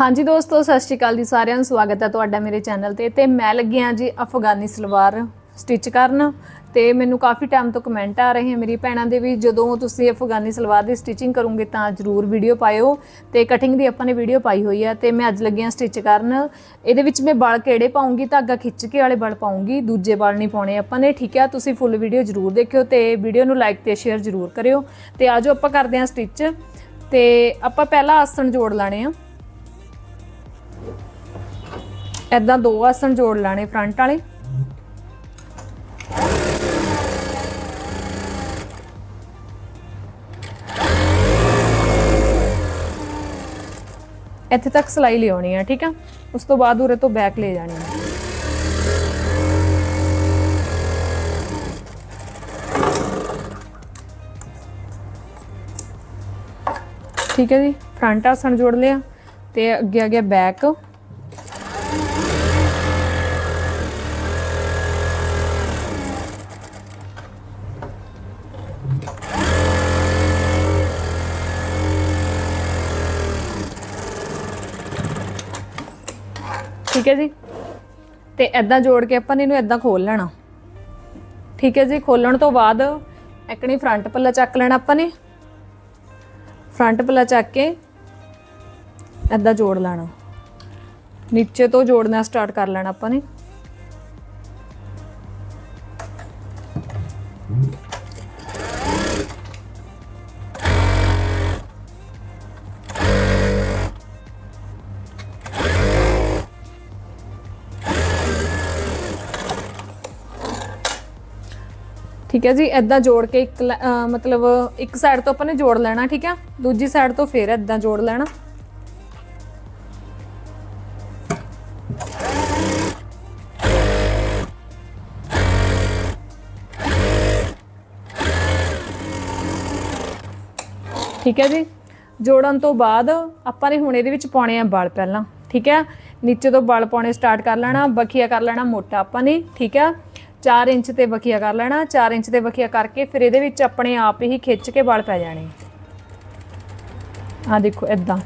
ਹਾਂਜੀ ਦੋਸਤੋ, ਸਤਿ ਸ਼੍ਰੀ ਅਕਾਲ ਜੀ ਸਾਰਿਆਂ ਨੂੰ। ਸਵਾਗਤ ਹੈ ਤੁਹਾਡਾ ਮੇਰੇ ਚੈਨਲ ਤੇ। ਤੇ ਮੈਂ ਲੱਗੀ ਹਾਂ ਜੀ ਅਫਗਾਨੀ ਸਲਵਾਰ ਸਟਿਚ ਕਰਨ। ਤੇ ਮੈਨੂੰ ਕਾਫੀ ਟਾਈਮ ਤੋਂ ਕਮੈਂਟ ਆ ਰਹੇ ਹਨ ਮੇਰੀ ਭੈਣਾਂ ਦੇ ਵੀ। ਜਦੋਂ ਤੁਸੀਂ ਅਫਗਾਨੀ ਸਲਵਾਰ ਦੀ ਸਟਿਚਿੰਗ ਕਰੋਗੇ ਤਾਂ ਜਰੂਰ ਵੀਡੀਓ ਪਾਇਓ। ਤੇ ਕਟਿੰਗ ਦੀ ਆਪਾਂ ਨੇ ਵੀਡੀਓ ਪਾਈ ਹੋਈ ਆ ਤੇ ਮੈਂ ਅੱਜ ਲੱਗੀ ਹਾਂ ਸਟਿਚ ਕਰਨ। ਇਹਦੇ ਵਿੱਚ ਮੈਂ ਬਲ ਕਿਹੜੇ ਪਾਉਂਗੀ? ਧਾਗਾ ਖਿੱਚ ਕੇ ਵਾਲੇ ਬਲ ਪਾਉਂਗੀ। ਦੂਜੇ ਬਲ ਨਹੀਂ ਪਾਉਣੇ ਆਪਾਂ ਨੇ। ਠੀਕ ਹੈ, ਤੁਸੀਂ ਫੁੱਲ ਵੀਡੀਓ ਜਰੂਰ ਦੇਖਿਓ ਤੇ ਵੀਡੀਓ ਨੂੰ ਲਾਈਕ ਤੇ ਸ਼ੇਅਰ ਜਰੂਰ ਕਰਿਓ। ਤੇ ਆਜੋ ਆਪਾਂ ਕਰਦੇ ਹਾਂ ਸਟਿਚ ਤੇ ਆਪਾਂ ਪਹਿਲਾਂ ਆਸਣ ਜੋੜ ਲਾਣੇ ਆ। ਐਦਾਂ ਦੋ ਆਸਣ ਜੋੜ ਲੈਣੇ ਫਰੰਟ ਵਾਲੇ। ਇੱਥੇ ਤੱਕ ਸਲਾਈ ਲਿਆਉਣੀ ਹੈ ਠੀਕ ਆ? ਉਸ ਤੋਂ ਬਾਅਦ ਉਰੇ ਤੋਂ ਬੈਕ ਲੈ ਜਾਣੀ ਆ। ਠੀਕ ਹੈ ਜੀ, ਫਰੰਟ ਆਸਣ ਜੋੜ ਲਿਆ ਤੇ ਅੱਗੇ ਆ ਗਿਆ ਬੈਕ ਠੀਕ ਹੈ ਜੀ? ਤੇ ਐਦਾਂ ਜੋੜ ਕੇ ਆਪਾਂ ਨੇ ਇਹਨੂੰ ਐਦਾਂ ਖੋਲ ਲੈਣਾ। ਠੀਕ ਹੈ ਜੀ? ਖੋਲਣ ਤੋਂ ਬਾਅਦ ਇੱਕਣੀ ਫਰੰਟ ਪੱਲਾ ਚੱਕ ਲੈਣਾ ਆਪਾਂ ਨੇ। ਫਰੰਟ ਪੱਲਾ ਚੱਕ ਕੇ ਐਦਾਂ ਜੋੜ ਲੈਣਾ। ਨੀਚੇ ਤੋਂ ਜੋੜਨਾ ਸਟਾਰਟ ਕਰ ਲੈਣਾ ਆਪਾਂ ਨੇ। ਠੀਕ ਹੈ ਜੀ ਐਦਾਂ ਜੋੜ ਕੇ ਇੱਕ ਮਤਲਬ ਇੱਕ ਸਾਈਡ ਤੋਂ ਆਪਾਂ ਨੇ ਜੋੜ ਲੈਣਾ, ਠੀਕ ਹੈ? ਦੂਜੀ ਸਾਈਡ ਤੋਂ ਫੇਰ ਐਦਾਂ ਜੋੜ ਲੈਣਾ। ਠੀਕ ਹੈ ਜੀ? ਜੋੜਨ ਤੋਂ ਬਾਅਦ ਆਪਾਂ ਨੇ ਹੁਣ ਇਹਦੇ ਵਿੱਚ ਪਾਉਣੇ ਆ ਬਲ ਪਹਿਲਾਂ, ਠੀਕ ਹੈ? ਨੀਚੇ ਤੋਂ ਬਲ ਪਾਉਣੇ ਸਟਾਰਟ ਕਰ ਲੈਣਾ, ਬਖੀਆ ਕਰ ਲੈਣਾ ਮੋਟਾ ਆਪਾਂ ਨੇ, ਠੀਕ ਹੈ? 4 ਇੰਚ ਤੇ ਬਖੀਆ ਕਰ ਲੈਣਾ 4 ਇੰਚ ਤੇ ਬਖੀਆ ਕਰਕੇ ਫਿਰ ਇਹਦੇ ਵਿੱਚ ਆਪਣੇ ਆਪ ਹੀ ਖਿੱਚ ਕੇ ਬਲ ਪੈ ਜਾਣੇ। ਆ ਦੇਖੋ ਇਦਾਂ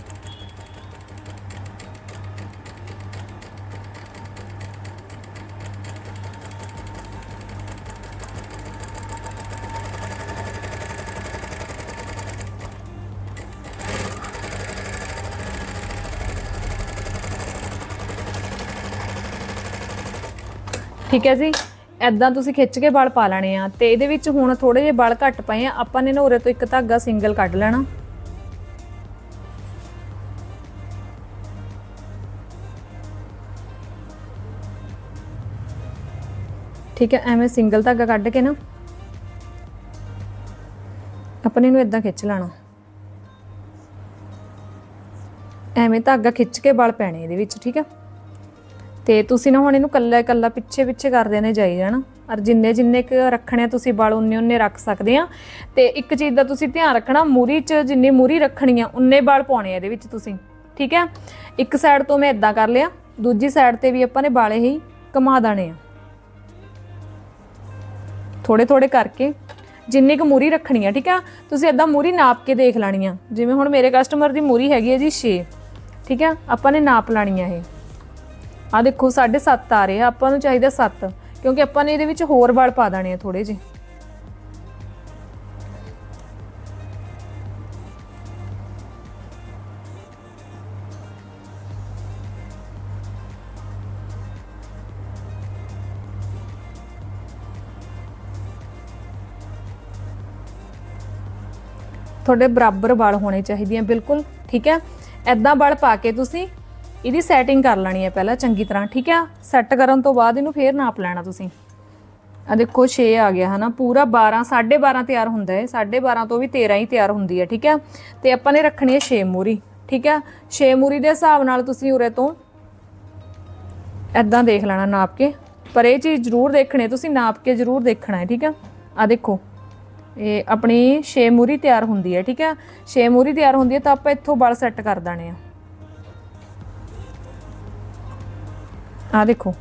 ਠੀਕ ਹੈ ਜੀ? ਐਦਾਂ ਤੁਸੀਂ ਖਿੱਚ ਕੇ ਬਲ ਪਾ ਲੈਣੇ ਆ ਤੇ ਇਹਦੇ ਵਿੱਚ ਹੁਣ ਥੋੜੇ ਜਿਹੇ ਬਲ ਘੱਟ ਪਏ ਆ, ਆਪਾਂ ਨੇ ਨਾ ਤੋਂ ਇੱਕ ਧਾਗਾ ਸਿੰਗਲ ਕੱਢ ਲੈਣਾ। ਠੀਕ ਹੈ, ਐਵੇਂ ਸਿੰਗਲ ਧਾਗਾ ਕੱਢ ਕੇ ਨਾ ਆਪਣੇ ਨੂੰ ਇਦਾਂ ਖਿੱਚ ਲੈਣਾ। ਐਵੇਂ ਧਾਗਾ ਖਿੱਚ ਕੇ ਬਲ ਪੈਣੇ ਇਹਦੇ ਵਿੱਚ, ਠੀਕ ਹੈ। ਤੇ ਤੁਸੀਂ ਨਾ ਹੁਣ ਇਹਨੂੰ ਕੱਲਾ ਕੱਲਾ ਪਿੱਛੇ ਪਿੱਛੇ ਕਰਦੇ ਨੇ ਜਾਈ ਜਾਣਾ। ਔਰ ਜਿੰਨੇ ਜਿੰਨੇ ਕ ਰੱਖਣੇ ਆ ਤੁਸੀਂ ਬਲ, ਉਨੇ ਉਨੇ ਰੱਖ ਸਕਦੇ ਆ। ਤੇ ਇੱਕ ਚੀਜ਼ ਦਾ ਤੁਸੀਂ ਧਿਆਨ ਰੱਖਣਾ, ਮੂਰੀ 'ਚ ਜਿੰਨੀ ਮੂਰੀ ਰੱਖਣੀ ਆ, ਉਨੇ ਬਲ ਪਾਉਣੇ ਆ ਇਹਦੇ ਵਿੱਚ ਤੁਸੀਂ। ਠੀਕ ਹੈ ਇੱਕ ਸਾਈਡ ਤੋਂ ਮੈਂ ਇਦਾਂ ਕਰ ਲਿਆ, ਦੂਜੀ ਸਾਈਡ ਤੇ ਵੀ ਆਪਾਂ ਨੇ ਬਾਲੇ ਹੀ ਕਮਾ ਦੇਣੇ ਆ। ਥੋੜੇ ਥੋੜੇ ਕਰਕੇ ਜਿੰਨੀ ਕੁ ਮੂਰੀ ਰੱਖਣੀ ਆ, ਠੀਕ ਆ? ਤੁਸੀਂ ਇਦਾਂ ਮੂਰੀ ਨਾਪ ਕੇ ਦੇਖ ਲੈਣੀ ਆ। ਜਿਵੇਂ ਹੁਣ ਮੇਰੇ ਕਸਟਮਰ ਦੀ ਮੂਰੀ ਹੈਗੀ ਹੈ ਜੀ 6 ਠੀਕ ਆ? ਆਪਾਂ ਨੇ ਨਾਪ ਲੈਣੀ ਆ ਇਹ। ਆ ਦੇਖੋ 7.5 ਆ ਰਿਹਾ ਆਪਾਂ ਨੂੰ ਚਾਹੀਦਾ 7 ਕਿਉਂਕਿ ਆਪਾਂ ਨੇ ਇਹਦੇ ਵਿੱਚ ਹੋਰ ਵਲ ਪਾ ਦੇਣੇ ਆ ਥੋੜੇ ਜਿਹੇ। ਤੁਹਾਡੇ ਬਰਾਬਰ ਵਾਲ ਹੋਣੇ ਚਾਹੀਦੇ ਆ, ਬਿਲਕੁਲ, ਠੀਕ ਹੈ? ਐਦਾਂ ਵਾਲ ਪਾ ਕੇ ਤੁਸੀਂ ਇਹਦੀ ਸੈਟਿੰਗ ਕਰ ਲੈਣੀ ਹੈ ਪਹਿਲਾਂ, ਚੰਗੀ ਤਰ੍ਹਾਂ, ਠੀਕ ਹੈ ਸੈੱਟ ਕਰਨ ਤੋਂ ਬਾਅਦ ਇਹਨੂੰ ਫੇਰ ਨਾਪ ਲੈਣਾ ਤੁਸੀਂ। ਆ ਦੇਖੋ 6 ਆ ਗਿਆ, ਹਨਾ? ਪੂਰਾ 12 12.5 ਤਿਆਰ ਹੁੰਦਾ ਹੈ। 12.5 ਤੋਂ ਵੀ 13 ਹੀ ਤਿਆਰ ਹੁੰਦੀ ਹੈ, ਠੀਕ ਹੈ ਤੇ ਆਪਾਂ ਨੇ ਰੱਖਣੀ ਹੈ 6 ਮੂਰੀ, ਠੀਕ ਹੈ 6 ਮੂਰੀ ਦੇ ਹਿਸਾਬ ਨਾਲ ਤੁਸੀਂ ਉਰੇ ਤੋਂ ਐਦਾਂ ਦੇਖ ਲੈਣਾ ਨਾਪ ਕੇ। ਪਰ ਇਹ ਚੀਜ਼ ਜ਼ਰੂਰ ਦੇਖਣੀ ਤੁਸੀਂ ਨਾਪ ਕੇ ਜ਼ਰੂਰ ਦੇਖਣਾ ਹੈ, ਠੀਕ ਹੈ ਆ ਦੇਖੋ, ਇਹ ਆਪਣੀ 6 ਮੂਰੀ ਤਿਆਰ ਹੁੰਦੀ ਹੈ, ਠੀਕ ਹੈ 6 ਮੂਰੀ ਤਿਆਰ ਹੁੰਦੀ ਹੈ ਤਾਂ ਆਪਾਂ ਇੱਥੋਂ ਬਲ ਸੈੱਟ ਕਰ ਦਾਣੇ ਆ। ਆ ਦੇਖੋ,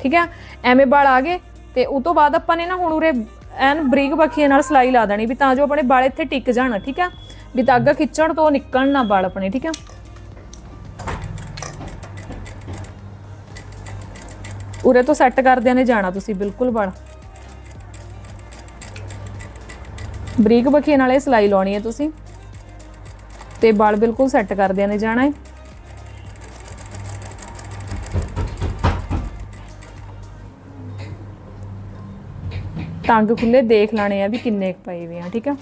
ਠੀਕ ਹੈ? ਐਵੇਂ ਵਾਲ ਆ ਗਏ ਤੇ ਉਸ ਤੋਂ ਬਾਅਦ ਆਪਾਂ ਨੇ ਨਾ ਹੁਣ ਉਰੇ ਐਨ ਬਰੀਕ ਬਖੀਏ ਨਾਲ ਸਲਾਈ ਲਾ ਦੇਣੀ ਵੀ ਤਾਂ ਜੋ ਆਪਣੇ ਵਾਲ ਇੱਥੇ ਟਿਕ ਜਾਣ, ਠੀਕ ਆ ਵੀ ਧਾਗਾ ਖਿੱਚਣ ਤੋਂ ਨਿਕਲਣ ਨਾ ਵਾਲ ਆਪਣੇ, ਠੀਕ ਆ ਉਰੇ ਤੋਂ ਸੈੱਟ ਕਰਦਿਆਂ ਨੇ ਜਾਣਾ ਤੁਸੀਂ, ਬਿਲਕੁਲ ਬਾਲ। ਬਰੀਕ ਬਖੀਏ ਨਾਲ ਇਹ ਸਲਾਈ ਲਾਉਣੀ ਹੈ ਤੁਸੀਂ। ਤੇ ਬਾਲ ਬਿਲਕੁਲ ਸੈੱਟ ਕਰਦਿਆਂ ਨੇ ਜਾਣਾ ਹੈ। ਟੰਗ ਖੁੱਲੇ ਦੇਖ ਲਾਣੇ ਆ ਵੀ ਕਿੰਨੇ ਪਏ ਵੇ ਆ, ਠੀਕ ਆ?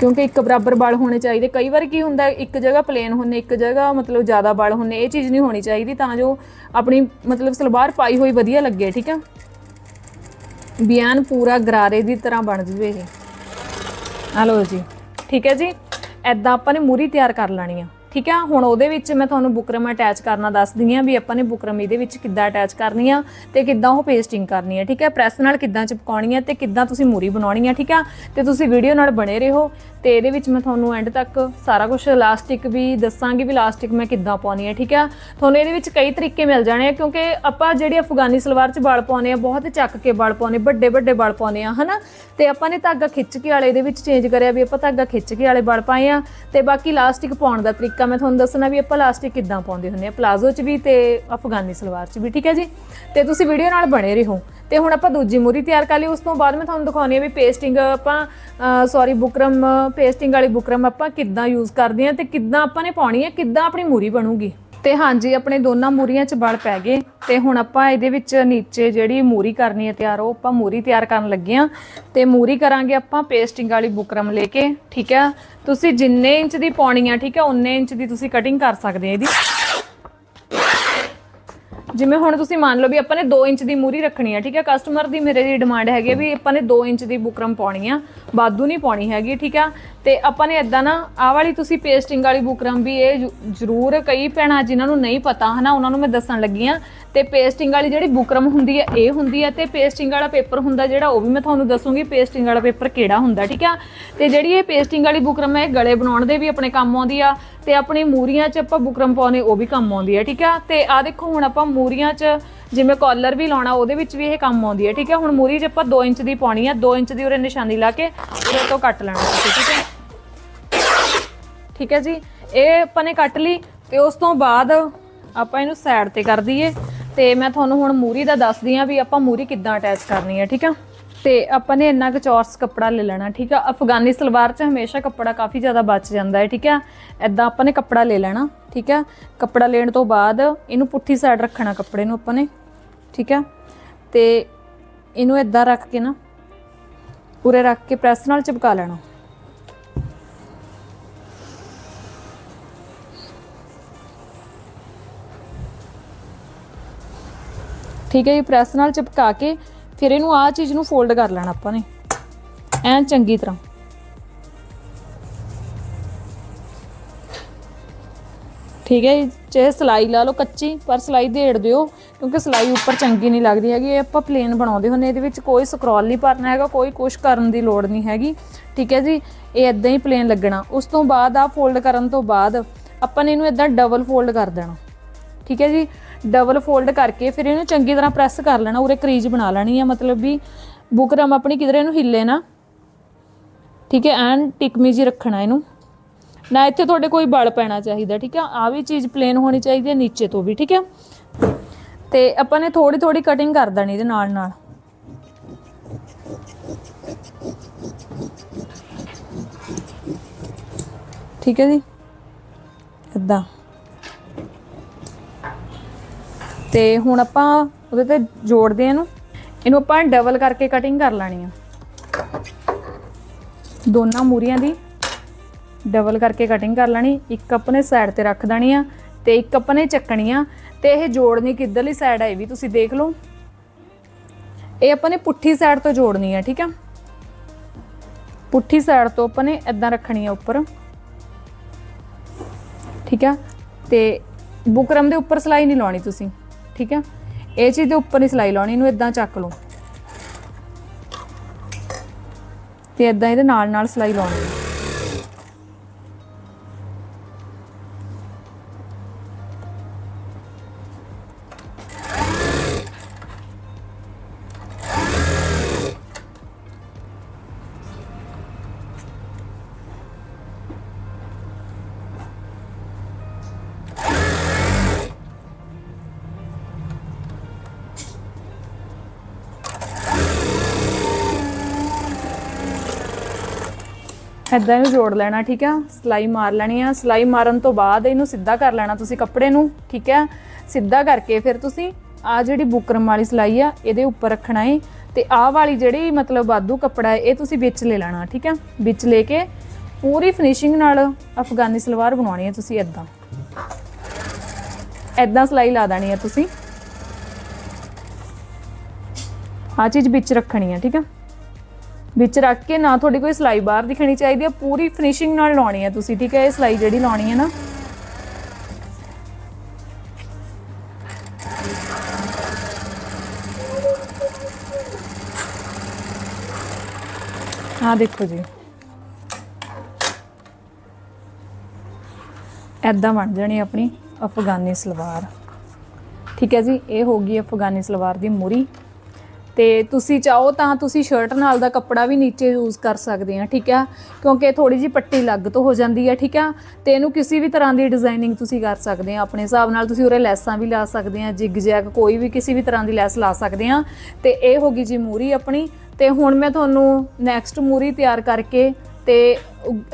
ਕਿਉਂਕਿ ਇੱਕ ਬਰਾਬਰ ਬਲ ਹੋਣੇ ਚਾਹੀਦੇ। ਕਈ ਵਾਰ ਕੀ ਹੁੰਦਾ, ਇੱਕ ਜਗ੍ਹਾ ਪਲੇਨ ਹੁੰਨੇ, ਇੱਕ ਜਗ੍ਹਾ ਮਤਲਬ ਜ਼ਿਆਦਾ ਬਲ ਹੁੰਨੇ, ਇਹ ਚੀਜ਼ ਨਹੀਂ ਹੋਣੀ ਚਾਹੀਦੀ, ਤਾਂ ਜੋ ਆਪਣੀ ਮਤਲਬ ਸਲਵਾਰ ਪਾਈ ਹੋਈ ਵਧੀਆ ਲੱਗੇ, ਠੀਕ ਆ? ਬਿਆਨ ਪੂਰਾ ਗਰਾਰੇ ਦੀ ਤਰ੍ਹਾਂ ਬਣ ਜਵੇ ਇਹ। ਆ ਲਓ ਜੀ। ਠੀਕ ਹੈ ਜੀ। ਐਦਾਂ ਆਪਾਂ ਨੇ ਮੂਰੀ ਤਿਆਰ ਕਰ ਲੈਣੀ ਆ। ਠੀਕ ਆ? ਹੁਣ ਉਹਦੇ ਵਿੱਚ ਮੈਂ ਤੁਹਾਨੂੰ ਬੁਕਰਮ ਅਟੈਚ ਕਰਨਾ ਦੱਸਦੀ ਆ ਵੀ ਆਪਾਂ ਨੇ ਬੁਕਰਮ ਇਹਦੇ ਵਿੱਚ ਕਿੱਦਾਂ ਅਟੈਚ ਕਰਨੀ ਆ ਤੇ ਕਿੱਦਾਂ ਉਹ ਪੇਸਟਿੰਗ ਕਰਨੀ ਆ, ਠੀਕ ਹੈ ਪ੍ਰੈਸ ਨਾਲ ਕਿੱਦਾਂ ਚਿਪਕਾਉਣੀ ਆ ਤੇ ਕਿੱਦਾਂ ਤੁਸੀਂ ਮੂਰੀ ਬਣਾਉਣੀ ਆ, ਠੀਕ ਆ? ਤੇ ਤੁਸੀਂ ਵੀਡੀਓ ਨਾਲ ਬਣੇ ਰਹੋ। ਤੇ ਇਹਦੇ ਵਿੱਚ ਮੈਂ ਤੁਹਾਨੂੰ ਐਂਡ ਤੱਕ ਸਾਰਾ ਕੁਝ ਇਲਾਸਟਿਕ ਵੀ ਦੱਸਾਂਗੀ ਵੀ ਇਲਾਸਟਿਕ ਮੈਂ ਕਿੱਦਾਂ ਪਾਉਣੀ ਆ ਠੀਕ ਆ ਤੁਹਾਨੂੰ ਇਹਦੇ ਵਿੱਚ ਕਈ ਤਰੀਕੇ ਮਿਲ ਜਾਣੇ ਆ, ਕਿਉਂਕਿ ਆਪਾਂ ਜਿਹੜੀ ਅਫਗਾਨੀ ਸਲਵਾਰ 'ਚ ਬਲ ਪਾਉਨੇ ਆ ਬਹੁਤ ਚੱਕ ਕੇ ਬਲ ਪਾਉਨੇ ਵੱਡੇ ਵੱਡੇ ਬਲ ਪਾਉਨੇ ਆ ਹਨਾ? ਤੇ ਆਪਾਂ ਨੇ ਧਾਗਾ ਖਿੱਚ ਕੇ ਵਾਲੇ ਦੇ ਵਿੱਚ ਚੇਂਜ ਕਰਿਆ ਵੀ ਆਪਾਂ ਧਾਗਾ ਖਿੱਚ ਕੇ ਵਾਲੇ ਬਲ ਪਾਏ ਆ ਤੇ ਬਾਕੀ ਇਲਾਸਟਿਕ ਪਾਉਣ ਦਾ ਤਰੀਕਾ ਮੈਂ ਤੁਹਾਨੂੰ ਦੱਸਣਾ ਵੀ ਆਪਾਂ ਇਲਾਸਟਿਕ ਕਿੱਦਾਂ ਪਾਉਂਦੇ ਹੁੰਦੇ ਆ ਪਲਾਜ਼ੋ 'ਚ ਵੀ ਤੇ ਅਫਗਾਨੀ ਸਲਵਾਰ 'ਚ ਵੀ, ਠੀਕ ਹੈ ਜੀ? ਤੇ ਤੁਸੀਂ ਵੀਡੀਓ ਨਾਲ ਬਣੇ ਰਹੋ। ਤੇ ਹੁਣ ਆਪਾਂ ਦੂਜੀ ਮੂਰੀ ਤਿਆਰ ਕਰ ਲਈ, ਉਸ ਤੋਂ ਬਾਅਦ ਮੈਂ ਤੁਹਾਨੂੰ ਦਿਖਾਉਣੀ ਆ ਵੀ ਪੇਸਟਿੰਗ ਆਪਾਂ ਸੌਰੀ ਬੁਕਰਮ ਪੇਸਟਿੰਗ ਵਾਲੀ ਬੁਕਰਮ ਆਪਾਂ ਕਿੱਦਾਂ ਯੂਜ਼ ਕਰਦੇ ਆ ਤੇ ਕਿੱਦਾਂ ਆਪਾਂ ਨੇ ਪਾਉਣੀ ਹੈ, ਕਿੱਦਾਂ ਆਪਣੀ ਮੂਰੀ ਬਣੂਗੀ। ਤੇ ਹਾਂਜੀ, ਆਪਣੇ ਦੋਨਾਂ ਮੂਰੀਆਂ 'ਚ ਬਲ ਪੈ ਗਏ ਤੇ ਹੁਣ ਆਪਾਂ ਇਹਦੇ ਵਿੱਚ ਨੀਚੇ ਜਿਹੜੀ ਮੂਰੀ ਕਰਨੀ ਹੈ ਤਿਆਰ, ਉਹ ਆਪਾਂ ਮੂਰੀ ਤਿਆਰ ਕਰਨ ਲੱਗੇ ਆ ਤੇ ਮੂਰੀ ਕਰਾਂਗੇ ਆਪਾਂ ਪੇਸਟਿੰਗ ਵਾਲੀ ਬੁਕਰਮ ਲੈ ਕੇ, ਠੀਕ ਹੈ? ਤੁਸੀਂ ਜਿੰਨੇ ਇੰਚ ਦੀ ਪਾਉਣੀ ਆ ਠੀਕ ਹੈ ਉਨੇ ਇੰਚ ਦੀ ਤੁਸੀਂ ਕਟਿੰਗ ਕਰ ਸਕਦੇ ਆ ਇਹਦੀ। ਜਿਵੇਂ ਹੁਣ ਤੁਸੀਂ ਮੰਨ ਲਓ ਵੀ ਆਪਾਂ ਨੇ 2 ਇੰਚ ਦੀ ਮੂਰੀ ਰੱਖਣੀ ਆ, ਠੀਕ ਹੈ ਕਸਟਮਰ ਦੀ ਮੇਰੇ ਦੀ ਡਿਮਾਂਡ ਹੈਗੀ ਆ ਵੀ ਆਪਾਂ ਨੇ 2 ਇੰਚ ਦੀ ਬੁਕਰਮ ਪਾਉਣੀ ਆ ਬਾਦੂ ਨਹੀਂ ਪਾਉਣੀ ਹੈਗੀ, ਠੀਕ ਆ? ਤੇ ਆਪਾਂ ਨੇ ਇਦਾਂ ਨਾ, ਆਹ ਵਾਲੀ ਤੁਸੀਂ ਪੇਸਟਿੰਗ ਵਾਲੀ ਬੁਕਰਮ ਵੀ ਇਹ ਜ਼ਰੂਰ ਕਈ ਭੈਣਾਂ ਜਿਨ੍ਹਾਂ ਨੂੰ ਨਹੀਂ ਪਤਾ, ਹਨਾ? ਉਹਨਾਂ ਨੂੰ ਮੈਂ ਦੱਸਣ ਲੱਗੀ ਆ ਤੇ ਪੇਸਟਿੰਗ ਵਾਲੀ ਜਿਹੜੀ ਬੁਕਰਮ ਹੁੰਦੀ ਹੈ, ਇਹ ਹੁੰਦੀ ਹੈ ਤੇ ਪੇਸਟਿੰਗ ਵਾਲਾ ਪੇਪਰ ਹੁੰਦਾ ਜਿਹੜਾ, ਉਹ ਵੀ ਮੈਂ ਤੁਹਾਨੂੰ ਦੱਸੂਗੀ ਪੇਸਟਿੰਗ ਵਾਲਾ ਪੇਪਰ ਕਿਹੜਾ ਹੁੰਦਾ, ਠੀਕ ਆ? ਤੇ ਜਿਹੜੀ ਇਹ ਪੇਸਟਿੰਗ ਵਾਲੀ ਬੁਕਰਮ ਹੈ, ਇਹ ਗਲੇ ਬਣਾਉਣ ਦੇ ਵੀ ਆਪਣੇ ਕੰਮ ਆਉਂਦੀ ਆ ਤੇ ਆਪਣੀ ਮੂਰੀਆਂ 'ਚ ਆਪਾਂ ਬੁਕਰਮ ਪਾਉਨੇ, ਉਹ ਵੀ ਕੰਮ ਆਉਂਦੀ ਹੈ, ਠੀਕ ਆ? ਤੇ ਆ ਦੇਖੋ, ਹੁਣ ਆਪਾਂ ਮੂਰੀਆਂ 'ਚ ਜਿਵੇਂ ਕਾਲਰ ਵੀ ਲਾਉਣਾ, ਉਹਦੇ ਵਿੱਚ ਵੀ ਇਹ ਕੰਮ ਆਉਂਦੀ ਹੈ, ਠੀਕ ਹੈ ਹੁਣ ਮੂਰੀ 'ਚ ਆਪਾਂ 2 ਇੰਚ ਦੀ ਪਾਉਣੀ ਆ 2 ਇੰਚ ਦੀ ਉਰੇ ਨਿਸ਼ਾਨੀ ਲਾ ਕੇ ਉਰੇ ਤੋਂ ਕੱਟ ਲੈਣਾ ਠੀਕ ਹੈ ਠੀਕ ਹੈ ਜੀ? ਇਹ ਆਪਾਂ ਨੇ ਕੱਟ ਲਈ ਤੇ ਉਸ ਤੋਂ ਬਾਅਦ ਆਪਾਂ ਇਹਨੂੰ ਸਾਈਡ ਤੇ ਕਰ ਦਈਏ। ਤੇ ਮੈਂ ਤੁਹਾਨੂੰ ਹੁਣ ਮੂਰੀ ਦਾ ਦੱਸਦੀ ਆ ਵੀ ਆਪਾਂ ਮੂਰੀ ਕਿੱਦਾਂ ਅਟੈਚ ਕਰਨੀ ਹੈ, ਠੀਕ ਆ? ਤੇ ਆਪਾਂ ਨੇ ਇੰਨਾ ਕੁ ਚੌਰਸ ਕੱਪੜਾ ਲੈ ਲੈਣਾ, ਠੀਕ ਆ? ਅਫਗਾਨੀ ਸਲਵਾਰ 'ਚ ਹਮੇਸ਼ਾ ਕੱਪੜਾ ਕਾਫੀ ਜ਼ਿਆਦਾ ਬਚ ਜਾਂਦਾ ਹੈ, ਠੀਕ ਆ? ਐਦਾਂ ਆਪਾਂ ਨੇ ਕੱਪੜਾ ਲੈ ਲੈਣਾ, ਠੀਕ ਆ? ਕੱਪੜਾ ਲੈਣ ਤੋਂ ਬਾਅਦ ਇਹਨੂੰ ਪੁੱਠੀ ਸਾਈਡ ਰੱਖਣਾ ਕੱਪੜੇ ਨੂੰ ਆਪਾਂ ਨੇ, ਠੀਕ ਆ? ਤੇ ਇਹਨੂੰ ਐਦਾਂ ਰੱਖ ਕੇ ਨਾ ਉਰੇ ਰੱਖ ਕੇ ਪ੍ਰੈਸ ਨਾਲ ਚਿਪਕਾ ਲੈਣਾ। ਠੀਕ ਹੈ ਜੀ ਪ੍ਰੈਸ ਨਾਲ ਚਿਪਕਾ ਕੇ, ਫਿਰ ਇਹਨੂੰ ਆਹ ਚੀਜ਼ ਨੂੰ ਫੋਲਡ ਕਰ ਲੈਣਾ ਆਪਾਂ ਨੇ। ਐਂ ਚੰਗੀ ਤਰ੍ਹਾਂ। ਠੀਕ ਹੈ ਜੀ, ਚਾਹੇ ਸਲਾਈ ਲਾ ਲਓ ਕੱਚੀ, ਪਰ ਸਲਾਈ ਦੇੜ ਦਿਓ, ਕਿਉਂਕਿ ਸਲਾਈ ਉੱਪਰ ਚੰਗੀ ਨਹੀਂ ਲੱਗਦੀ ਹੈਗੀ। ਇਹ ਆਪਾਂ ਪਲੇਨ ਬਣਾਉਂਦੇ ਹੁੰਦੇ ਇਹਦੇ ਵਿੱਚ ਕੋਈ ਸਕਰੋਲ ਨਹੀਂ ਭਰਨਾ ਹੈਗਾ, ਕੋਈ ਕੁਛ ਕਰਨ ਦੀ ਲੋੜ ਨਹੀਂ ਹੈਗੀ। ਠੀਕ ਹੈ ਜੀ, ਇਹ ਇਦਾਂ ਹੀ ਪਲੇਨ ਲੱਗਣਾ। ਉਸ ਤੋਂ ਬਾਅਦ ਆ ਫੋਲਡ ਕਰਨ ਤੋਂ ਬਾਅਦ ਆਪਾਂ ਨੇ ਇਹਨੂੰ ਇਦਾਂ ਡਬਲ ਫੋਲਡ ਕਰ ਦੇਣਾ। ਠੀਕ ਹੈ ਜੀ ਡਬਲ ਫੋਲਡ ਕਰਕੇ ਫਿਰ ਇਹਨੂੰ ਚੰਗੀ ਤਰ੍ਹਾਂ ਪ੍ਰੈਸ ਕਰ ਲੈਣਾ, ਉਰੇ ਕਰੀਜ਼ ਬਣਾ ਲੈਣੀ ਹੈ ਮਤਲਬ ਵੀ ਬੁਕਰਮ ਆਪਣੀ ਕਿਧਰੇ ਨੂੰ ਹਿੱਲੇ ਨਾ। ਠੀਕ ਹੈ, ਐਨ ਟਿਕਮੀ ਜੀ ਰੱਖਣਾ ਇਹਨੂੰ। ਨਾ ਇੱਥੇ ਤੁਹਾਡੇ ਕੋਈ ਬਲ ਪੈਣਾ ਚਾਹੀਦਾ, ਠੀਕ ਹੈ ਆ ਵੀ ਚੀਜ਼ ਪਲੇਨ ਹੋਣੀ ਚਾਹੀਦੀ ਹੈ, ਨੀਚੇ ਤੋਂ ਵੀ, ਠੀਕ ਹੈ। ਤੇ ਆਪਾਂ ਨੇ ਥੋੜੀ ਥੋੜੀ ਕਟਿੰਗ ਕਰ ਦੇਣੀ ਇਹਦੇ ਨਾਲ ਨਾਲ ਠੀਕ ਹੈ ਜੀ? ਇਦਾਂ ਤੇ ਹੁਣ ਆਪਾਂ ਉਹਦੇ ਤੇ ਜੋੜਦੇ ਆ ਇਹਨੂੰ। ਇਹਨੂੰ ਆਪਾਂ ਡਬਲ ਕਰਕੇ ਕਟਿੰਗ ਕਰ ਲੈਣੀ ਆ। ਦੋਨਾਂ ਮੂਰੀਆਂ ਦੀ ਡਬਲ ਕਰਕੇ ਕਟਿੰਗ ਕਰ ਲੈਣੀ। ਇੱਕ ਆਪਣੇ ਸਾਈਡ ਤੇ ਰੱਖ ਦੇਣੀ ਆ ਤੇ ਇੱਕ ਆਪਣੇ ਚੱਕਣੀ ਆ। ਤੇ ਇਹ ਜੋੜਨੀ ਕਿੱਧਰਲੀ ਸਾਈਡ ਹੈ ਇਹ ਵੀ ਤੁਸੀਂ ਦੇਖ ਲਓ। ਇਹ ਆਪਾਂ ਨੇ ਪੁੱਠੀ ਸਾਈਡ ਤੋਂ ਜੋੜਨੀ ਆ, ਠੀਕ ਆ? ਪੁੱਠੀ ਸਾਈਡ ਤੋਂ ਆਪਾਂ ਨੇ ਇਦਾਂ ਰੱਖਣੀ ਆ ਉੱਪਰ। ਠੀਕ ਆ? ਤੇ ਬੁਕਰਮ ਦੇ ਉੱਪਰ ਸਲਾਈ ਨਹੀਂ ਲਾਉਣੀ ਤੁਸੀਂ। ਠੀਕ ਹੈ ਇਹ ਚੀਜ਼ ਦੇ ਉੱਪਰ ਨਹੀਂ ਸਲਾਈ ਲਾਉਣੀ, ਇਹਨੂੰ ਇਦਾਂ ਚੱਕ ਲਓ। ਤੇ ਇਦਾਂ ਇਹਦੇ ਨਾਲ ਨਾਲ ਸਲਾਈ ਲਾਉਣੀ। ਹੈ। ਇਹਨੂੰ ਜੋੜ ਲੈਣਾ, ਠੀਕ ਆ? ਸਲਾਈ ਮਾਰ ਲੈਣੀ ਆ। ਸਲਾਈ ਮਾਰਨ ਤੋਂ ਬਾਅਦ ਇਹਨੂੰ ਸਿੱਧਾ ਕਰ ਲੈਣਾ ਤੁਸੀਂ ਕੱਪੜੇ ਨੂੰ, ਠੀਕ ਆ? ਸਿੱਧਾ ਕਰਕੇ ਫਿਰ ਤੁਸੀਂ ਆ ਜਿਹੜੀ ਬੁਕਰਮ ਵਾਲੀ ਸਲਾਈ ਆ, ਇਹਦੇ ਉੱਪਰ ਰੱਖਣਾ ਏ। ਤੇ ਆਹ ਵਾਲੀ ਜਿਹੜੀ ਮਤਲਬ ਵਾਧੂ ਕੱਪੜਾ ਹੈ ਇਹ ਤੁਸੀਂ ਵਿੱਚ ਲੈ ਲੈਣਾ, ਠੀਕ ਆ? ਵਿੱਚ ਲੈ ਕੇ ਪੂਰੀ ਫਿਨਿਸ਼ਿੰਗ ਨਾਲ ਅਫਗਾਨੀ ਸਲਵਾਰ ਬਣਾਉਣੀ ਹੈ ਤੁਸੀਂ ਐਦਾਂ ਐਦਾਂ ਸਲਾਈ ਲਾ ਦੇਣੀ ਹੈ ਤੁਸੀਂ। ਆ ਚੀਜ਼ ਵਿੱਚ ਰੱਖਣੀ ਹੈ ਠੀਕ ਆ? ਵਿੱਚ ਰੱਖ ਕੇ ਨਾ ਤੁਹਾਡੀ ਕੋਈ ਸਲਾਈ ਬਾਹਰ ਦਿਖਣੀ ਚਾਹੀਦੀ ਹੈ ਪੂਰੀ ਫਿਨਿਸ਼ਿੰਗ ਨਾਲ ਲਾਉਣੀ ਹੈ ਤੁਸੀਂ, ਠੀਕ ਹੈ? ਇਹ ਸਲਾਈ ਜਿਹੜੀ ਲਾਉਣੀ ਹੈ ਨਾ। ਆ ਦੇਖੋ ਜੀ। ਐਦਾਂ ਬਣ ਜਾਣੀ ਆਪਣੀ ਅਫਗਾਨੀ ਸਲਵਾਰ। ਠੀਕ ਹੈ ਜੀ, ਇਹ ਹੋ ਗਈ ਅਫਗਾਨੀ ਸਲਵਾਰ ਦੀ ਮੂਰੀ। ਤੇ ਤੁਸੀਂ ਚਾਹੋ ਤਾਂ ਤੁਸੀਂ ਸ਼ਰਟ ਨਾਲ ਦਾ ਕੱਪੜਾ ਵੀ ਨੀਚੇ ਯੂਜ਼ ਕਰ ਸਕਦੇ ਆ, ਠੀਕ ਆ? ਕਿਉਂਕਿ ਥੋੜੀ ਜੀ ਪੱਟੀ ਲੱਗ ਤੋਂ ਹੋ ਜਾਂਦੀ ਹੈ ਠੀਕ ਆ? ਤੇ ਇਹਨੂੰ ਕਿਸੇ ਵੀ ਤਰ੍ਹਾਂ ਦੀ ਡਿਜ਼ਾਈਨਿੰਗ ਤੁਸੀਂ ਕਰ ਸਕਦੇ ਆ, ਆਪਣੇ ਹਿਸਾਬ ਨਾਲ ਤੁਸੀਂ ਉਰੇ ਲੈਸਾਂ ਵੀ ਲਾ ਸਕਦੇ ਆ ਜਿਗ ਜੈਗ ਕੋਈ ਵੀ ਕਿਸੇ ਵੀ ਤਰ੍ਹਾਂ ਦੀ ਲੈਸ ਲਾ ਸਕਦੇ ਆ। ਤੇ ਇਹ ਹੋ ਗਈ ਜੀ ਮੂਰੀ ਆਪਣੀ। ਤੇ ਹੁਣ ਮੈਂ ਤੁਹਾਨੂੰ ਨੈਕਸਟ ਮੂਰੀ ਤਿਆਰ ਕਰਕੇ ਤੇ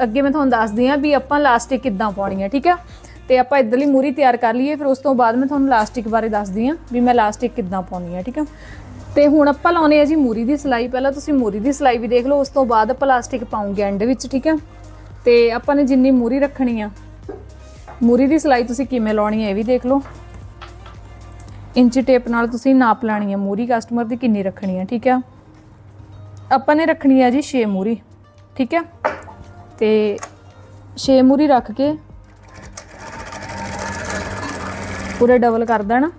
ਅੱਗੇ ਮੈਂ ਤੁਹਾਨੂੰ ਦੱਸਦੀ ਆ ਵੀ ਆਪਾਂ ਲਾਸਟਿਕ ਕਿੱਦਾਂ ਪਾਉਣੀ ਹੈ ਠੀਕ ਆ? ਤੇ ਆਪਾਂ ਇਧਰਲੀ ਮੂਰੀ ਤਿਆਰ ਕਰ ਲਈਏ, ਫਿਰ ਉਸ ਤੋਂ ਬਾਅਦ ਮੈਂ ਤੁਹਾਨੂੰ ਲਾਸਟਿਕ ਬਾਰੇ ਦੱਸਦੀ ਆ ਵੀ ਮੈਂ ਲਾਸਟਿਕ ਕਿੱਦਾਂ ਪਾਉਣੀ ਹੈ ਠੀਕ ਆ? ਤੇ ਹੁਣ ਆਪਾਂ ਲਾਉਣੇ ਆ ਜੀ ਮੂਰੀ ਦੀ ਸਲਾਈ। ਪਹਿਲਾਂ ਤੁਸੀਂ ਮੂਰੀ ਦੀ ਸਲਾਈ ਵੀ ਦੇਖ ਲਓ, ਉਸ ਤੋਂ ਬਾਅਦ ਪਲਾਸਟਿਕ ਪਾਉਂਗੇ ਐਂਡ ਵਿੱਚ, ਠੀਕ ਹੈ ਤੇ ਆਪਾਂ ਨੇ ਜਿੰਨੀ ਮੂਰੀ ਰੱਖਣੀ ਆ, ਮੂਰੀ ਦੀ ਸਲਾਈ ਤੁਸੀਂ ਕਿਵੇਂ ਲਾਉਣੀ ਹੈ ਇਹ ਵੀ ਦੇਖ ਲਓ। ਇੰਚੀ ਟੇਪ ਨਾਲ ਤੁਸੀਂ ਨਾਪ ਲੈਣੀ ਹੈ ਮੂਰੀ, ਕਸਟਮਰ ਦੀ ਕਿੰਨੀ ਰੱਖਣੀ ਹੈ ਠੀਕ ਹੈ ਆਪਾਂ ਨੇ ਰੱਖਣੀ ਹੈ ਜੀ 6 ਮੂਰੀ, ਠੀਕ ਹੈ ਤੇ 6 ਮੂਰੀ ਰੱਖ ਕੇ ਪੂਰੇ ਡਬਲ ਕਰ ਦੇਣਾ।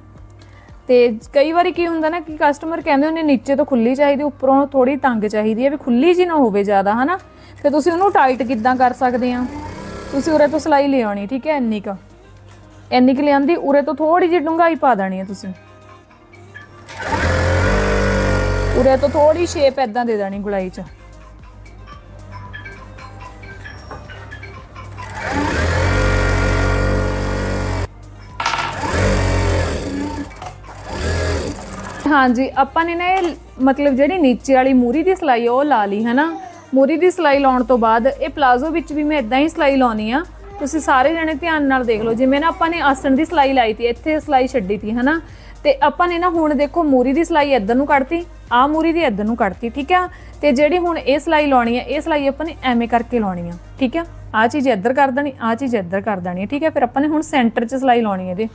ਤੇ ਕਈ ਵਾਰੀ ਕੀ ਹੁੰਦਾ ਨਾ ਕਿ ਕਸਟਮਰ ਕਹਿੰਦੇ ਹੁੰਦੇ ਨੀਚੇ ਤੋਂ ਖੁੱਲੀ ਚਾਹੀਦੀ, ਉੱਪਰੋਂ ਥੋੜੀ ਤੰਗ ਚਾਹੀਦੀ ਹੈ ਵੀ ਖੁੱਲੀ ਜੀ ਨਾ ਹੋਵੇ ਜ਼ਿਆਦਾ, ਹਨਾ? ਫਿਰ ਤੁਸੀਂ ਉਹਨੂੰ ਟਾਈਟ ਕਿੱਦਾਂ ਕਰ ਸਕਦੇ ਆ? ਤੁਸੀਂ ਉਰੇ ਤੋਂ ਸਲਾਈ ਲੈ ਆਉਣੀ ਠੀਕ ਹੈ, ਇੰਨੀ ਕ। ਇੰਨੀ ਕੁ ਲਿਆਂਦੀ, ਉਰੇ ਤੋਂ ਥੋੜੀ ਜਿਹੀ ਡੂੰਘਾਈ ਪਾ ਦੇਣੀ ਹੈ ਤੁਸੀਂ। ਉਰੇ ਤੋਂ ਥੋੜੀ ਸ਼ੇਪ ਐਦਾਂ ਦੇ ਦੇਣੀ ਗੁਲਾਈ 'ਚ। ਹਾਂਜੀ ਆਪਾਂ ਨੇ ਨਾ ਇਹ ਮਤਲਬ ਜਿਹੜੀ ਨੀਚੇ ਵਾਲੀ ਮੂਰੀ ਦੀ ਸਲਾਈ ਆ, ਉਹ ਲਾ ਲਈ ਹੈ ਨਾ ਮੂਰੀ ਦੀ ਸਲਾਈ ਲਾਉਣ ਤੋਂ ਬਾਅਦ ਇਹ ਪਲਾਜ਼ੋ ਵਿੱਚ ਵੀ ਮੈਂ ਇਦਾਂ ਹੀ ਸਲਾਈ ਲਾਉਣੀ ਆ। ਤੁਸੀਂ ਸਾਰੇ ਜਣੇ ਧਿਆਨ ਨਾਲ ਦੇਖ ਲਓ ਜਿਵੇਂ ਨਾ ਆਪਾਂ ਨੇ ਆਸਣ ਦੀ ਸਲਾਈ ਲਾਈ ਤੀ ਇੱਥੇ ਸਲਾਈ ਛੱਡੀ ਤੀ ਹੈ ਨਾ ਤੇ ਆਪਾਂ ਨੇ ਨਾ ਹੁਣ ਦੇਖੋ ਮੂਰੀ ਦੀ ਸਲਾਈ ਇੱਧਰ ਨੂੰ ਕੱਢਤੀ ਆ ਮੂਰੀ ਦੀ ਇੱਧਰ ਨੂੰ ਕੱਢਤੀ ਠੀਕ ਆ? ਤੇ ਜਿਹੜੀ ਹੁਣ ਇਹ ਸਲਾਈ ਲਾਉਣੀ ਆ ਇਹ ਸਲਾਈ ਆਪਾਂ ਨੇ ਐਵੇਂ ਕਰਕੇ ਲਾਉਣੀ ਆ ਠੀਕ ਆ? ਆ ਚੀਜ਼ ਇੱਧਰ ਕਰ ਦੇਣੀ ਆ ਚੀਜ਼ ਇੱਧਰ ਕਰ ਦੇਣੀ ਆ ਠੀਕ ਆ? ਫਿਰ ਆਪਾਂ ਨੇ ਹੁਣ ਸੈਂਟਰ 'ਚ ਸਲਾਈ ਲਾਉਣੀ ਹੈ ਇਹਦੇ।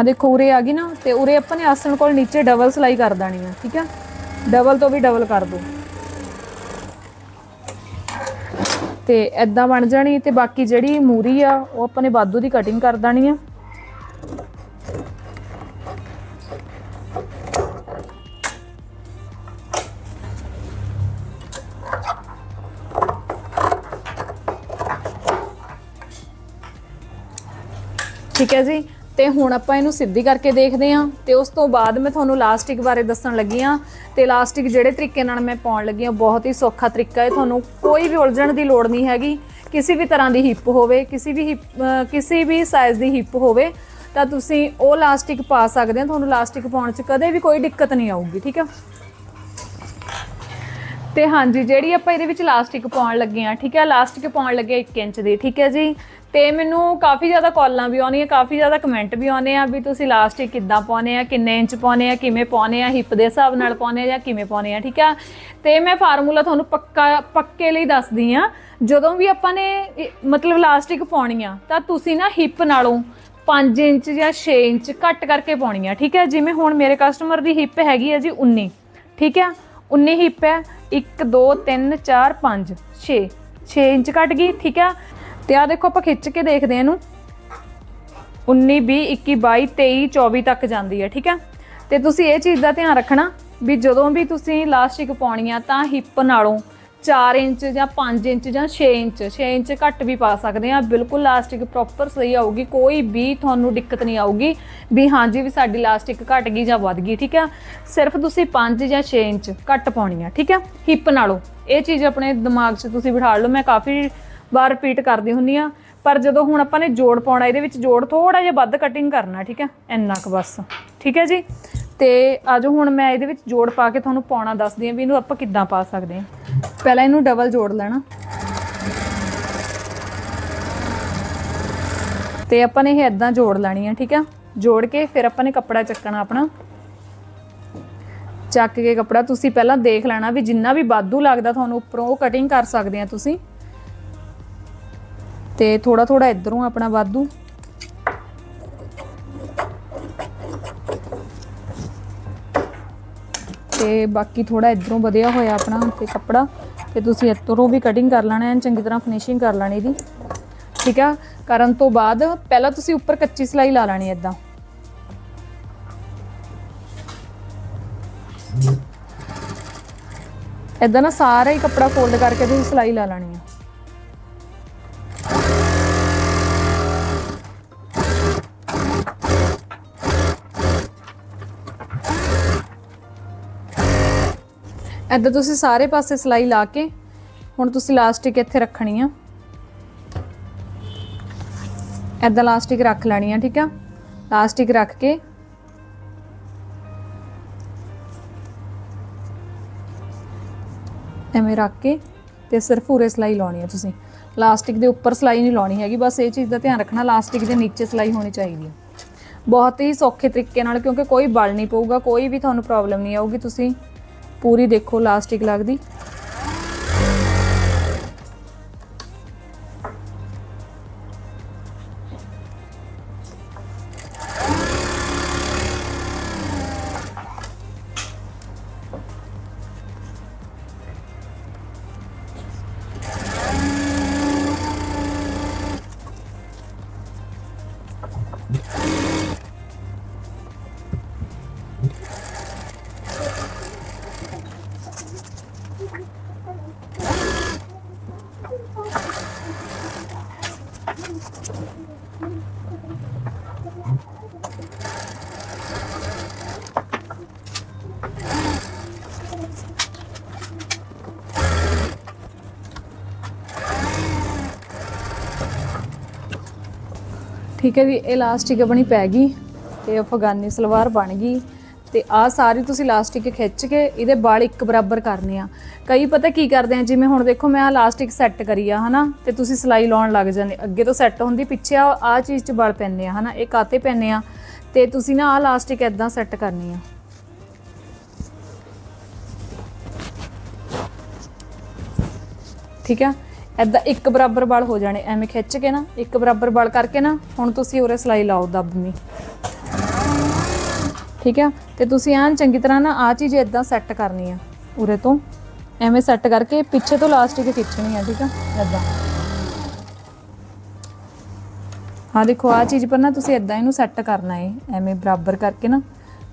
ਆ ਦੇਖੋ, ਉਰੇ ਆ ਗਈ ਨਾ, ਤੇ ਉਰੇ ਆਪਾਂ ਨੇ ਆਸਣ ਕੋਲ ਨੀਚੇ ਡਬਲ ਸਲਾਈ ਕਰ ਦੇਣੀ ਆ, ਠੀਕ ਆ? ਡਬਲ ਤੋਂ ਵੀ ਡਬਲ ਕਰ ਦੋ। ਤੇ ਐਦਾਂ ਬਣ ਜਾਣੀ, ਤੇ ਬਾਕੀ ਜਿਹੜੀ ਮੂਰੀ ਆ, ਉਹ ਆਪਾਂ ਨੇ ਬਾਦੂ ਦੀ ਕਟਿੰਗ ਕਰ ਦੇਣੀ ਆ। ਠੀਕ ਹੈ ਜੀ? ਤੇ ਹੁਣ ਆਪਾਂ ਇਹਨੂੰ ਸਿੱਧੀ ਕਰਕੇ ਦੇਖਦੇ ਹਾਂ ਤੇ ਉਸ ਤੋਂ ਬਾਅਦ ਮੈਂ ਤੁਹਾਨੂੰ ਲਾਸਟਿਕ ਬਾਰੇ ਦੱਸਣ ਲੱਗੀ ਹਾਂ ਤੇ ਲਾਸਟਿਕ ਜਿਹੜੇ ਤਰੀਕੇ ਨਾਲ ਮੈਂ ਪਾਉਣ ਲੱਗੀ ਹਾਂ, ਬਹੁਤ ਹੀ ਸੌਖਾ ਤਰੀਕਾ ਹੈ। ਤੁਹਾਨੂੰ ਕੋਈ ਵੀ ਉਲਝਣ ਦੀ ਲੋੜ ਨਹੀਂ ਹੈਗੀ। ਕਿਸੇ ਵੀ ਤਰ੍ਹਾਂ ਦੀ ਹਿੱਪ ਹੋਵੇ, ਕਿਸੇ ਵੀ ਹਿੱਪ ਕਿਸੇ ਵੀ ਸਾਈਜ਼ ਦੀ ਹਿੱਪ ਹੋਵੇ, ਤਾਂ ਤੁਸੀਂ ਉਹ ਲਾਸਟਿਕ ਪਾ ਸਕਦੇ ਹੋ। ਤੁਹਾਨੂੰ ਲਾਸਟਿਕ ਪਾਉਣ 'ਚ ਕਦੇ ਵੀ ਕੋਈ ਦਿੱਕਤ ਨਹੀਂ ਆਊਗੀ, ਠੀਕ ਹੈ? ਤੇ ਹਾਂਜੀ, ਜਿਹੜੀ ਆਪਾਂ ਇਹਦੇ ਵਿੱਚ ਲਾਸਟਿਕ ਪਾਉਣ ਲੱਗੇ ਆ ਠੀਕ ਹੈ? ਲਾਸਟਿਕ ਪਾਉਣ ਲੱਗੇ 1 ਇੰਚ ਦੀ, ਠੀਕ ਹੈ ਜੀ? ਤੇ ਮੈਨੂੰ ਕਾਫੀ ਜ਼ਿਆਦਾ ਕਾਲਾਂ ਵੀ ਆਉਂਦੀਆਂ ਕਾਫੀ ਜ਼ਿਆਦਾ ਕਮੈਂਟ ਵੀ ਆਉਂਦੇ ਆ ਵੀ ਤੁਸੀਂ ਲਾਸਟਿਕ ਕਿੱਦਾਂ ਪਾਉਨੇ ਆ, ਕਿੰਨੇ ਇੰਚ ਪਾਉਨੇ ਆ, ਕਿਵੇਂ ਪਾਉਨੇ ਆ ਹਿੱਪ ਦੇ ਹਿਸਾਬ ਨਾਲ ਪਾਉਨੇ ਆ ਜਾਂ ਕਿਵੇਂ ਪਾਉਨੇ ਆ, ਠੀਕ ਆ? ਤੇ ਮੈਂ ਫਾਰਮੂਲਾ ਤੁਹਾਨੂੰ ਪੱਕਾ, ਪੱਕੇ ਲਈ ਦੱਸਦੀ ਆ ਜਦੋਂ ਵੀ ਆਪਾਂ ਨੇ ਮਤਲਬ ਲਾਸਟਿਕ ਪਾਉਣੀ ਆ ਤਾਂ ਤੁਸੀਂ ਨਾ ਹਿੱਪ ਨਾਲੋਂ 5 ਇੰਚ ਜਾਂ 6 ਇੰਚ ਘੱਟ ਕਰਕੇ ਪਾਉਣੀ ਆ ਠੀਕ ਹੈ? ਜਿਵੇਂ ਹੁਣ ਮੇਰੇ ਕਸਟਮਰ ਦੀ ਹਿੱਪ ਹੈਗੀ ਹੈ ਜੀ 19 ਠੀਕ ਹੈ? 19 ਹਿੱਪ ਹੈ 1 2 3 4 5 6 6 ਇੰਚ ਘਟ ਗਈ, ਠੀਕ ਹੈ ਤੇ ਆ ਦੇਖੋ, ਆਪਾਂ ਖਿੱਚ ਕੇ ਦੇਖਦੇ ਹਾਂ ਇਹਨੂੰ। 19 20 21 22 23 24 ਤੱਕ ਜਾਂਦੀ ਹੈ, ਠੀਕ ਹੈ ਤੇ ਤੁਸੀਂ ਇਹ ਚੀਜ਼ ਦਾ ਧਿਆਨ ਰੱਖਣਾ ਵੀ ਜਦੋਂ ਵੀ ਤੁਸੀਂ ਲਾਸਟਿਕ ਪਾਉਣੀ ਆ ਤਾਂ ਹਿੱਪ ਨਾਲੋਂ 4 ਇੰਚ ਜਾਂ 5 ਇੰਚ ਜਾਂ 6 ਇੰਚ 6 ਇੰਚ ਘੱਟ ਵੀ ਪਾ ਸਕਦੇ ਆ ਬਿਲਕੁਲ ਲਾਸਟਿਕ ਪ੍ਰੋਪਰ ਸਹੀ ਆਊਗੀ, ਕੋਈ ਵੀ ਤੁਹਾਨੂੰ ਦਿੱਕਤ ਨਹੀਂ ਆਊਗੀ। ਵੀ ਹਾਂਜੀ ਵੀ ਸਾਡੀ ਲਾਸਟਿਕ ਘਟ ਗਈ ਜਾਂ ਵੱਧ ਗਈ, ਠੀਕ ਆ ਸਿਰਫ ਤੁਸੀਂ 5 ਜਾਂ 6 ਇੰਚ ਘੱਟ ਪਾਉਣੀ ਆ, ਠੀਕ ਆ ਹਿੱਪ ਨਾਲੋਂ। ਇਹ ਚੀਜ਼ ਆਪਣੇ ਦਿਮਾਗ 'ਚ ਤੁਸੀਂ ਬਿਠਾ ਲਓ, ਮੈਂ ਕਾਫੀ ਵਾਰ ਰਿਪੀਟ ਕਰਦੀ ਹੁੰਨੀ ਆ ਪਰ ਜਦੋਂ ਹੁਣ ਆਪਾਂ ਨੇ ਜੋੜ ਪਾਉਣਾ, ਇਹਦੇ ਵਿੱਚ ਜੋੜ ਥੋੜਾ ਜਿਹਾ ਵੱਧ ਕਟਿੰਗ ਕਰਨਾ, ਠੀਕ ਹੈ? ਇੰਨਾ ਕੁ ਬਸ। ਠੀਕ ਹੈ ਜੀ? ਤੇ ਆਜੋ ਹੁਣ ਮੈਂ ਇਹਦੇ ਵਿੱਚ ਜੋੜ ਪਾ ਕੇ ਤੁਹਾਨੂੰ ਪਾਉਣਾ ਦੱਸਦੀ ਹਾਂ ਵੀ ਇਹਨੂੰ ਆਪਾਂ ਕਿੱਦਾਂ ਪਾ ਸਕਦੇ ਹਾਂ। ਪਹਿਲਾਂ ਇਹਨੂੰ ਡਬਲ ਜੋੜ ਲੈਣਾ। ਤੇ ਆਪਾਂ ਨੇ ਇਹ ਇਦਾਂ ਜੋੜ ਲੈਣੀ ਆ, ਠੀਕ ਆ? ਜੋੜ ਕੇ ਫਿਰ ਆਪਾਂ ਨੇ ਕੱਪੜਾ ਚੱਕਣਾ ਆਪਣਾ। ਚੱਕ ਕੇ ਕੱਪੜਾ ਤੁਸੀਂ ਪਹਿਲਾਂ ਦੇਖ ਲੈਣਾ ਵੀ ਜਿੰਨਾ ਵੀ ਬਾਦੂ ਲੱਗਦਾ ਤੁਹਾਨੂੰ ਉੱਪਰੋਂ, ਉਹ ਕਟਿੰਗ ਕਰ ਸਕਦੇ ਆ ਤੁਸੀਂ। ਤੇ ਥੋੜਾ ਥੋੜਾ ਇਧਰੋਂ ਆਪਣਾ ਵਾਧੂ। ਤੇ ਬਾਕੀ ਥੋੜਾ ਇਧਰੋਂ ਵਧਿਆ ਹੋਇਆ ਆਪਣਾ ਤੇ ਕੱਪੜਾ ਤੇ ਤੁਸੀਂ ਇੱਧਰੋਂ ਵੀ ਕਟਿੰਗ ਕਰ ਲੈਣਾ ਹੈ ਚੰਗੀ ਤਰ੍ਹਾਂ ਫਿਨਿਸ਼ਿੰਗ ਕਰ ਲੈਣੀ ਦੀ ਠੀਕ ਆ? ਕਰਨ ਤੋਂ ਬਾਅਦ ਪਹਿਲਾਂ ਤੁਸੀਂ ਉੱਪਰ ਕੱਚੀ ਸਲਾਈ ਲਾ ਲੈਣੀ ਇਦਾਂ ਇਦਾਂ ਨਾ ਸਾਰਾ ਹੀ ਕੱਪੜਾ ਫੋਲਡ ਕਰਕੇ ਤੁਸੀਂ ਸਲਾਈ ਲਾ ਲੈਣੀ ਹੈ ਇਦਾਂ ਤੁਸੀਂ ਸਾਰੇ ਪਾਸੇ ਸਲਾਈ ਲਾ ਕੇ ਹੁਣ ਤੁਸੀਂ ਲਾਸਟਿਕ ਇੱਥੇ ਰੱਖਣੀ ਆ। ਇਦਾਂ ਲਾਸਟਿਕ ਰੱਖ ਲੈਣੀ ਆ, ਠੀਕ ਆ? ਲਾਸਟਿਕ ਰੱਖ ਕੇ ਐਵੇਂ ਰੱਖ ਕੇ ਤੇ ਸਿਰਫ ਉਰੇ ਸਲਾਈ ਲਾਉਣੀ ਆ ਤੁਸੀਂ। ਲਾਸਟਿਕ ਦੇ ਉੱਪਰ ਸਲਾਈ ਨਹੀਂ ਲਾਉਣੀ ਹੈਗੀ, ਬਸ ਇਹ ਚੀਜ਼ ਦਾ ਧਿਆਨ ਰੱਖਣਾ, ਲਾਸਟਿਕ ਦੇ ਨੀਚੇ ਸਲਾਈ ਹੋਣੀ ਚਾਹੀਦੀ ਹੈ ਬਹੁਤ ਹੀ ਸੌਖੇ ਤਰੀਕੇ ਨਾਲ, ਕਿਉਂਕਿ ਕੋਈ ਬਲ ਨਹੀਂ ਪਊਗਾ, ਕੋਈ ਵੀ ਤੁਹਾਨੂੰ ਪ੍ਰੋਬਲਮ ਨਹੀਂ ਆਊਗੀ, ਤੁਸੀਂ ਪੂਰੀ ਦੇਖੋ ਲਾਸਟਿਕ ਲੱਗਦੀ। ਠੀਕ ਹੈ ਜੀ ਇਲਾਸਟਿਕ ਆਪਣੀ ਪੈ ਗਈ ਤੇ ਅਫਗਾਨੀ ਸਲਵਾਰ ਬਣ ਗਈ ਤੇ ਆ ਸਾਰੀ ਤੁਸੀਂ ਇਲਾਸਟਿਕ ਖਿੱਚ ਕੇ ਇਹਦੇ ਵਾਲ ਇੱਕ ਬਰਾਬਰ ਕਰਨੇ ਆ। ਕਈ ਪਤਾ ਕੀ ਕਰਦੇ ਆ, ਜਿਵੇਂ ਹੁਣ ਦੇਖੋ ਮੈਂ ਆ ਇਲਾਸਟਿਕ ਸੈੱਟ ਕਰੀ ਆ, ਹਨਾ, ਤੇ ਤੁਸੀਂ ਸਿਲਾਈ ਲਾਉਣ ਲੱਗ ਜਾਂਦੇ, ਅੱਗੇ ਤੋਂ ਸੈੱਟ ਹੁੰਦੀ, ਪਿੱਛੇ ਆ ਆ ਚੀਜ਼ 'ਚ ਵਾਲ ਪੈਂਦੇ ਆ, ਹਨਾ, ਇਹ ਕਾਤੇ ਪੈਂਦੇ ਆ, ਤੇ ਤੁਸੀਂ ਨਾ ਆ ਇਲਾਸਟਿਕ ਇਦਾਂ ਸੈੱਟ ਕਰਨੀ ਆ। ਠੀਕ ਆ? ਐਦਾਂ ਇੱਕ ਬਰਾਬਰ ਵਾਲ ਹੋ ਜਾਣੇ, ਐਵੇਂ ਖਿੱਚ ਕੇ ਨਾ, ਇੱਕ ਬਰਾਬਰ ਵਾਲ ਕਰਕੇ ਨਾ, ਹੁਣ ਤੁਸੀਂ ਉਰੇ ਸਲਾਈ ਲਾਓ ਦੱਬਵੀਂ ਠੀਕ ਆ? ਤੇ ਤੁਸੀਂ ਐਨ ਚੰਗੀ ਤਰ੍ਹਾਂ ਨਾ ਆ ਚੀਜ਼ ਇਦਾਂ ਸੈੱਟ ਕਰਨੀ ਆ ਉਰੇ ਤੋਂ। ਐਵੇਂ ਸੈੱਟ ਕਰਕੇ ਪਿੱਛੇ ਤੋਂ ਲਾਸਟਿਕ ਖਿੱਚਣੀ ਆ, ਠੀਕ ਆ? ਇਦਾਂ ਹਾਂ, ਦੇਖੋ ਆ ਚੀਜ਼ ਪਰ ਨਾ ਤੁਸੀਂ ਇਦਾਂ ਇਹਨੂੰ ਸੈੱਟ ਕਰਨਾ ਏ, ਐਵੇਂ ਬਰਾਬਰ ਕਰਕੇ ਨਾ।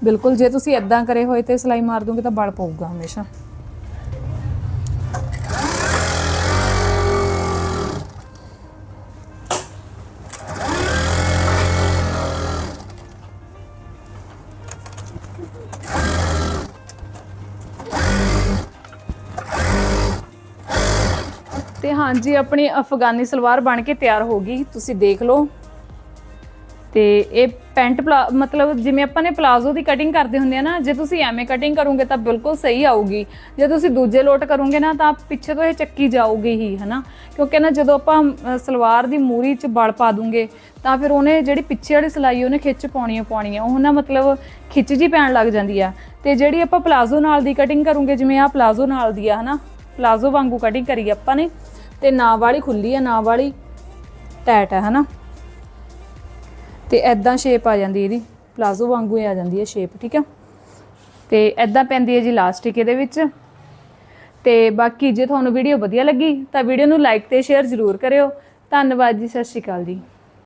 ਬਿਲਕੁਲ ਜੇ ਤੁਸੀਂ ਇਦਾਂ ਕਰੇ ਹੋਏ ਤੇ ਸਲਾਈ ਮਾਰ ਦੋਗੇ ਤਾਂ ਬਲ ਪਊਗਾ ਹਮੇਸ਼ਾ। ਹਾਂਜੀ, ਆਪਣੀ ਅਫਗਾਨੀ ਸਲਵਾਰ ਬਣ ਕੇ ਤਿਆਰ ਹੋ ਗਈ। ਤੁਸੀਂ ਦੇਖ ਲਓ। ਤੇ ਇਹ ਪੈਂਟ ਪਲਾ, ਮਤਲਬ ਜਿਵੇਂ ਆਪਾਂ ਨੇ ਪਲਾਜ਼ੋ ਦੀ ਕਟਿੰਗ ਕਰਦੇ ਹੁੰਦੇ ਆ ਨਾ, ਜੇ ਤੁਸੀਂ ਐਵੇਂ ਕਟਿੰਗ ਕਰੋਗੇ ਤਾਂ ਬਿਲਕੁਲ ਸਹੀ ਆਊਗੀ। ਜੇ ਤੁਸੀਂ ਦੂਜੇ ਲੋਟ ਕਰੋਗੇ ਨਾ, ਤਾਂ ਪਿੱਛੇ ਤੋਂ ਇਹ ਚੱਕੀ ਜਾਊਗੀ ਹੀ, ਹਨਾ? ਕਿਉਂਕਿ ਨਾ ਜਦੋਂ ਆਪਾਂ ਸਲਵਾਰ ਦੀ ਮੂਰੀ 'ਚ ਬਲ ਪਾ ਦੂੰਗੇ, ਤਾਂ ਫਿਰ ਉਹਨੇ ਜਿਹੜੀ ਪਿੱਛੇ ਵਾਲੀ ਸਲਾਈ ਉਹਨੇ ਖਿੱਚ ਪਾਉਣੀ ਓ ਪਾਉਣੀ ਆ ਉਹ ਨਾ ਮਤਲਬ ਖਿੱਚ ਜੀ ਪੈਣ ਲੱਗ ਜਾਂਦੀ ਆ। ਤੇ ਜਿਹੜੀ ਆਪਾਂ ਪਲਾਜ਼ੋ ਨਾਲ ਦੀ ਕਟਿੰਗ ਕਰੂੰਗੇ, ਜਿਵੇਂ ਆ ਪਲਾਜ਼ੋ ਨਾਲ ਦੀ ਆ, ਹਨਾ? ਪਲਾਜ਼ੋ ਵਾਂਗੂ ਕਟਿੰਗ ਕਰੀ ਆਪਾਂ ਨੇ ਤੇ ਨਾ ਵਾਲੀ ਖੁੱਲੀ ਆ, ਨਾ ਵਾਲੀ ਟੈਟ ਹੈ ਹਨਾ? ਤੇ ਐਦਾਂ ਸ਼ੇਪ ਆ ਜਾਂਦੀ ਇਹਦੀ ਪਲਾਜ਼ੋ ਵਾਂਗੂ ਹੀ ਆ ਜਾਂਦੀ ਹੈ ਸ਼ੇਪ ਠੀਕ ਆ? ਤੇ ਐਦਾਂ ਪੈਂਦੀ ਹੈ ਜੀ ਲਾਸਟਿਕ ਇਹਦੇ ਵਿੱਚ। ਤੇ ਬਾਕੀ ਜੇ ਤੁਹਾਨੂੰ ਵੀਡੀਓ ਵਧੀਆ ਲੱਗੀ ਤਾਂ ਵੀਡੀਓ ਨੂੰ ਲਾਈਕ ਤੇ ਸ਼ੇਅਰ ਜ਼ਰੂਰ ਕਰਿਓ। ਧੰਨਵਾਦ ਜੀ, ਸਤਿ ਸ਼੍ਰੀ ਅਕਾਲ ਜੀ।